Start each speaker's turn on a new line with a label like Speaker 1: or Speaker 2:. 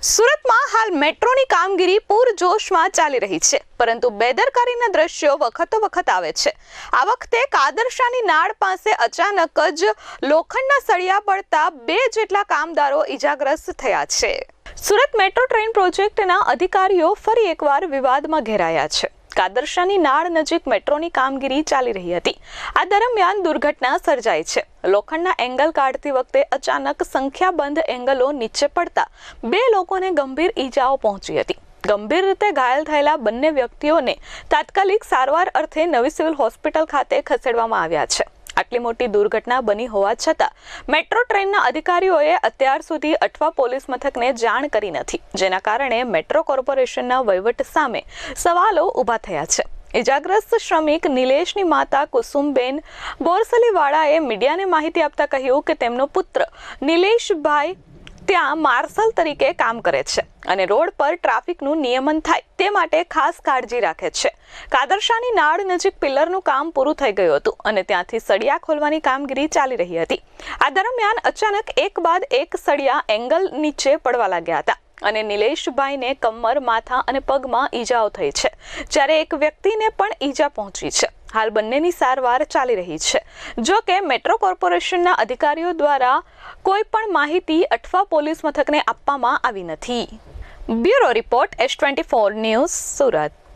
Speaker 1: સુરતમાં હાલ મેટ્રોની કામગીરી પૂરજોશમાં ચાલી રહી છે, પરંતુ બેદરકારીના દ્રશ્યો વખતો વખત આવે છે. આ વખતે કાદરશાની નાળ પાસે અચાનક જ લોખંડના સળિયા પડતા બે જેટલા કામદારો ઈજાગ્રસ્ત થયા છે. સુરત મેટ્રો ટ્રેન પ્રોજેક્ટના અધિકારીઓ ફરી એકવાર વિવાદમાં ઘેરાયા છે. કાદરશાની નાળ નજીક મેટ્રોની કામગીરી ચાલી રહી હતી. આ દરમિયાન દુર્ઘટના સર્જાઈ છે. લોખંડના એંગલ કાઢતી વખતે અચાનક સંખ્યાબંધ એંગલો નીચે પડતા બે લોકોને ગંભીર ઈજાઓ પહોંચી હતી. ગંભીર રીતે ઘાયલ થયેલા બંને વ્યક્તિઓને તાત્કાલિક સારવાર અર્થે નવી સિવિલ હોસ્પિટલ ખાતે ખસેડવામાં આવ્યા છે. આટલી મોટી દુર્ઘટના બની હોવા છતાં મેટ્રો ટ્રેનના અધિકારીઓએ અત્યાર સુધી અઠવા પોલીસ મથકને જાણ કરી નથી, જેના કારણે મેટ્રો કોર્પોરેશનના વહીવટ સામે સવાલો ઊભા થયા છે. ઇજાગ્રસ્ત શ્રમિક નિલેશની માતા કુસુમબેન બોરસલીવાળાએ મીડિયાને માહિતી આપતા કહ્યું કે તેમનો પુત્ર નિલેશભાઈ ત્યાં માર્શલ તરીકે કામ કરે છે અને રોડ પર ટ્રાફિકનું નિયમન થાય તે માટે ખાસ કાળજી રાખે છે. કાદરશાની નાળ નજીક પિલ્લરનું કામ પૂરું થઈ ગયું હતું અને ત્યાંથી સળિયા ખોલવાની કામગીરી ચાલી રહી હતી. આ દરમિયાન અચાનક એક બાદ એક સળિયા એંગલ નીચે પડવા લાગ્યા હતા અને નિલેશભાઈને કમર, માથા અને પગમાં ઈજાઓ થઈ છે. જ્યારે એક વ્યક્તિને પણ ઈજા પહોંચી છે. હાલ બંનેની સારવાર ચાલી રહી છે. જો કે મેટ્રો કોર્પોરેશનના અધિકારીઓ દ્વારા કોઈ પણ માહિતી અઠવા પોલીસ મથકને આપવામાં આવી નથી. Bureau report S twenty four news Surat.